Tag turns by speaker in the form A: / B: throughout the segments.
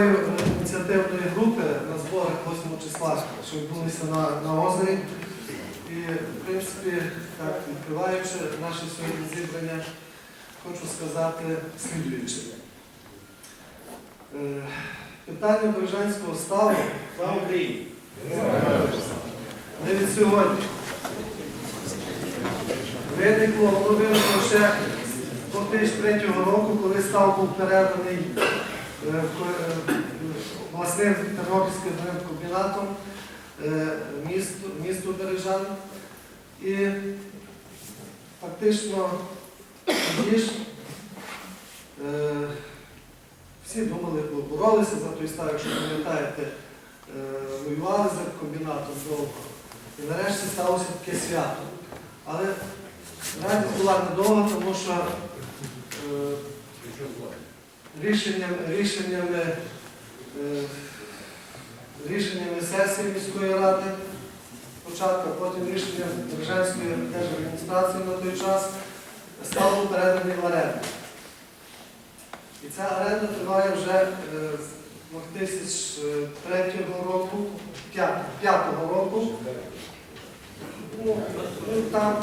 A: е, ініціативної групи на зборах 8 числа, що відбулися на, на озері. І, в принципі, так, відкриваючи наше сьогодні зібрання, хочу сказати слідуюче. Е, Питання Бережанського ставу
B: Слава Україні!
A: не від сьогодні. Виникло, воно виникло ще 2003 року, коли став був переданий обласним Тернопільським комбінатом е, місту, місту Бережан. І фактично е, всі думали, боролися за той став, якщо пам'ятаєте, е, воювали за комбінатом довго. І нарешті сталося таке свято. Але радість була недовго, тому що е, рішенням, рішеннями, е, рішеннями сесії міської ради спочатку, потім рішенням Державської держадміністрації на той час став переданий в оренду. І ця оренда триває вже е, з 2003 року, 2005 року. Ну, ну, там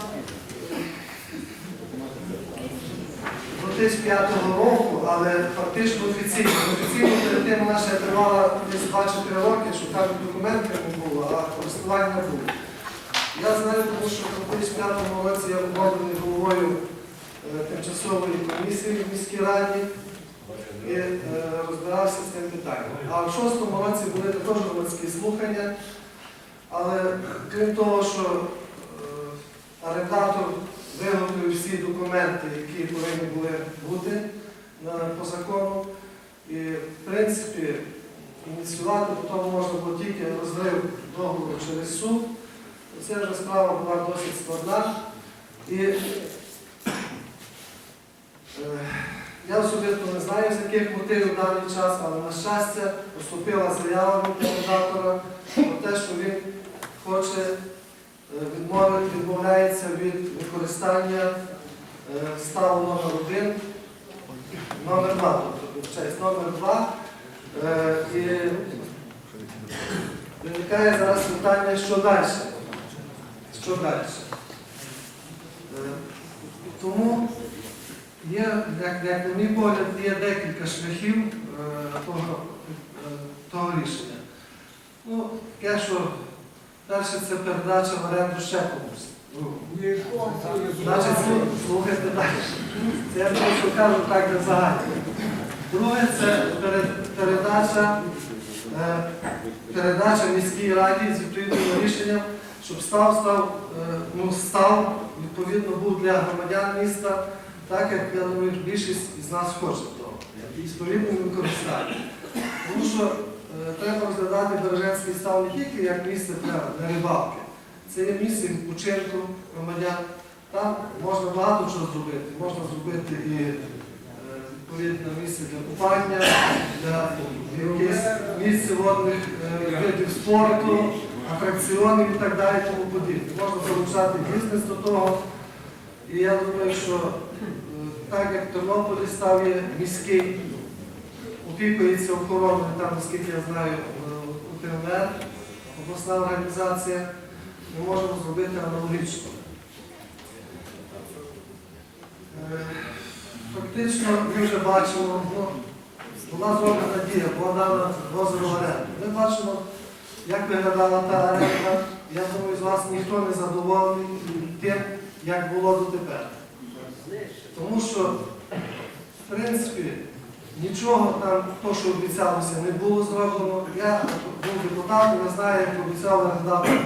A: 2005 року, але фактично офіційно. Офіційно перед тим вона тривала десь 2-3 роки, що там документів не було, а користування було. Я знаю, тому що в 2005 році я обраний головою е, тимчасової комісії в міській раді і е, розбирався з цим питанням. А в шостому році були також громадські слухання, але крім того, що е, орендатор виготовив всі документи, які повинні були бути по закону, і в принципі ініціювати потім можна було тільки розрив договору через суд. Це вже справа була досить складна. І е, я особисто не знаю, з яких мотивів даний час, але на щастя поступила заява від орендатора про те, що він хоче е, відмовити, відмовляється від використання е, ставу номер 1 номер 2, тобто номер 2. Е, І виникає зараз питання, що далі? Що далі? Е, Тому є, як, на мій погляд, є декілька шляхів того, того рішення. Ну, таке, що перше це передача в оренду ще комусь. Значить, слухайте далі. Це я просто кажу так для загального. Друге це передача, е, передача міській раді з відповідним рішенням, щоб став, став, е, ну, став, відповідно, був для громадян міста, так як я думаю, більшість із нас хоче того, і з відповідним використанням. Тому що е, треба розглядати Береженський став не тільки як місце для рибалки, це є місце відпочинку громадян. Там можна багато чого зробити. Можна зробити і е, відповідне місце для купання, для якесь місце водних е, видів спорту, атракціонів і так далі, тому подібне. Можна залучати бізнес до того. І я думаю, що е, так як Тернополі став є міський, опікується охороною, там, наскільки я знаю, УТМР, обласна організація, ми можемо зробити аналогічно. Е, Фактично, ми вже бачимо, ну, була зроблена дія, була дана в оренду. Ми бачимо, як виглядала та оренда. Я думаю, з вас ніхто не задоволений тим, як було дотепер. Тому що, в принципі, нічого там, то, що обіцялося, не було зроблено. Я був депутатом, я знаю, як обіцяв орендатор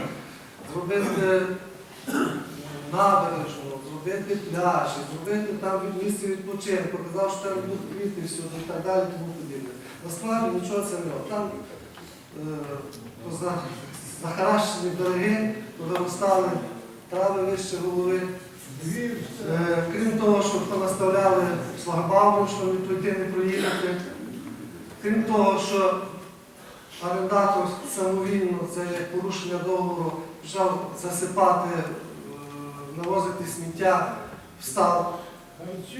A: зробити набережну, зробити пляжі, зробити там від місця відпочинку, казав, що там будуть квіти всюди і так далі, тому подібне. Насправді нічого це не. Там е, захаращені береги, повиростали трави вище голови. Е, Крім того, що понаставляли шлагбаумом, що не пройти, не проїхати. Крім того, що орендатор самовільно, це як порушення договору, почав засипати, е, навозити сміття в став.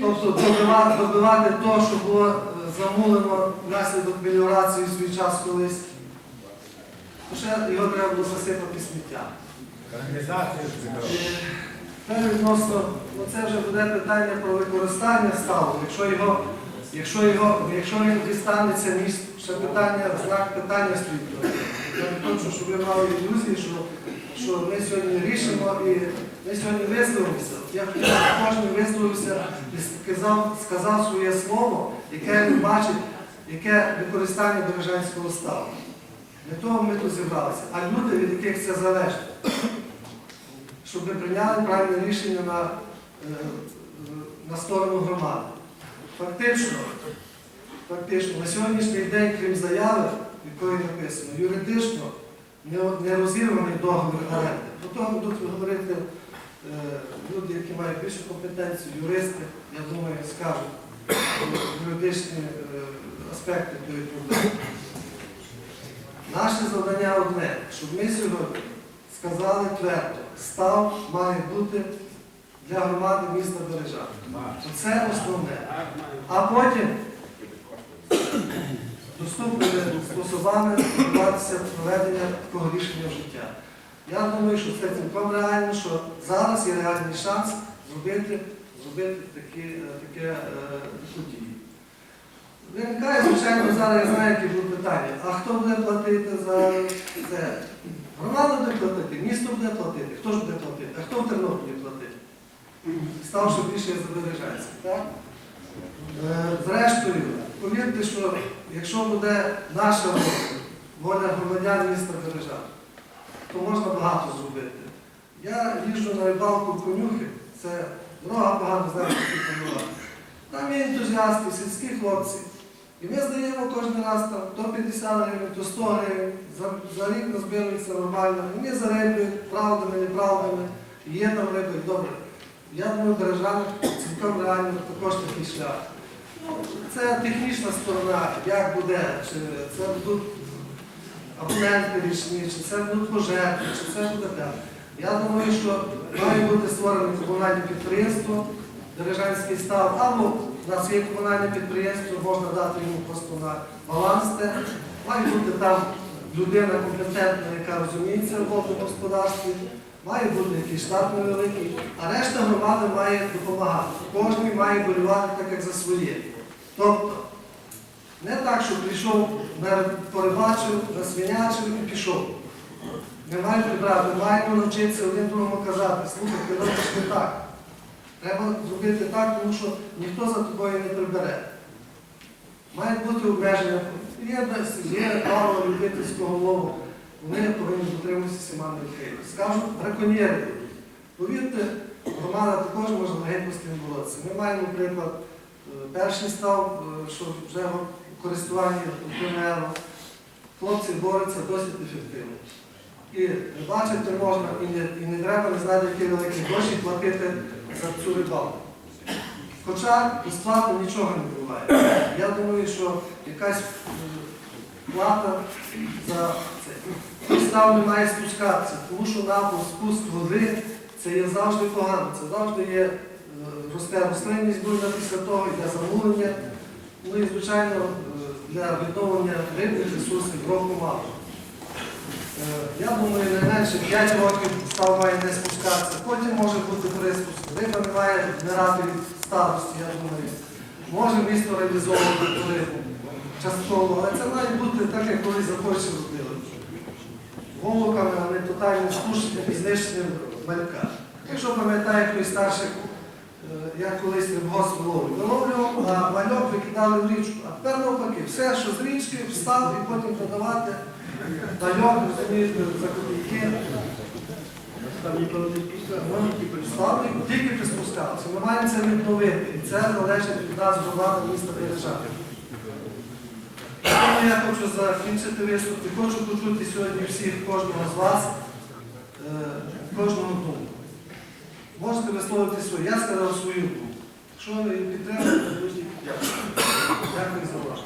A: Тобто добивати, добивати те, що було е, замулено внаслідок меліорації в свій час колись. Ще його треба було засипати сміттям.
B: Організацію
A: відносно, ну це вже буде питання про використання ставу. Якщо його, якщо його, якщо він дістанеться міст, ще питання, знак питання стоїть. Я не хочу, щоб ви мали ілюзії, що, що ми сьогодні рішимо і ми сьогодні висловимося. Я кожен висловився і сказав, сказав своє слово, яке він бачить, яке використання Бережанського ставу. Для того ми тут зібралися. А люди, від яких це залежить щоб ви прийняли правильне рішення на, е, на сторону громади. Фактично, фактично, на сьогоднішній день, крім заяви, якої написано, юридично не, не розірваний договір оренди. Про того будуть говорити е, люди, які мають більшу компетенцію, юристи, я думаю, скажуть юридичні е, аспекти тої проблеми. Наше завдання одне, щоб ми сьогодні сказали твердо, став має бути для громади міста Бережа. Це основне. А потім доступними способами відбуватися проведення такого рішення в життя. Я думаю, що це цілком реально, що зараз є реальний шанс зробити, зробити такі, е, таке е, дію. Виникає, звичайно, зараз я знаю, які будуть питання. А хто буде платити за це? Громада буде платити, місто буде платити. Хто ж буде платити? А хто в Тернополі платить? Ставши більше забережається. Так? Е, Зрештою, повірте, що якщо буде наша воля, воля громадян міста Бережа, то можна багато зробити. Я їжджу на рибалку в конюхи, це дорога погано знає, які конюха. Там є ентузіасти, сільські хлопці. І ми здаємо кожен раз там то 50 гривень, то 100 гривень, за, за рік назбирується нормально. І ми за риби, правдами, неправдами, є там риби, добре. Я думаю, бережани цілком реально також такий шлях. Ну, це технічна сторона, як буде, чи це будуть абоненти річні, чи це будуть пожежні, чи це буде так. Я думаю, що має бути створене комунальне підприємство, Дережанський став, або у нас є комунальне підприємство, можна дати йому просто на баланс. Має бути там людина компетентна, яка розуміється в водному господарстві, має бути якийсь штат невеликий, а решта громади має допомагати. Кожен має болювати так, як за своє. Тобто, не так, що прийшов, порибачив, насвинячив і пішов. Маємо прибрати, маємо навчитися один другому казати, слухай, ти робиш не так. Треба зробити так, тому що ніхто за тобою не прибере. Мають бути обмеження. Є, є право любительського лову, вони повинні дотримуватися всіма необхідно. Скажуть, браконьєри. Повірте, громада також може легенько з боротися. Ми маємо, наприклад, е, перший став, е, що вже в користуванні Хлопці борються досить ефективно. І бачити можна, і не, і не треба не знати, які великі гроші платити за цю рибалку. Хоча безплатно нічого не буває. Я думаю, що якась плата за це. Підстав не має спускатися, тому що напуск, спуск води це є завжди погано. Це завжди є е, росте рослинність буйна після того, йде замулення. Ну і, звичайно, е, для відновлення рибних ресурсів року мало. Е, Я думаю, не менше 5 років став має не спускатися, потім може бути приспуск. Риба не має вмирати від старості, я думаю. Може місто реалізовувати рибу частково, але це має бути так, як колись захоче робили. Голуками, а не тотальним спушенням і знищенням малька. Якщо пам'ятає хтось старших, е, як колись рибгос виловлював, виловлював, а мальок викидали в річку. А тепер навпаки, все, що з річки, встав і потім продавати. Мальок, розумієте, за копійки. Вони тільки приспускалися. Ми маємо це відновити. І це залежить від нас громади міста Бережани. Тому я хочу закінчити виступ і хочу почути сьогодні всіх, кожного з вас, е, кожного думку. Можете висловити свою. Я сказав свою думку. Якщо ви підтримуєте, то дуже дякую. Дякую за увагу.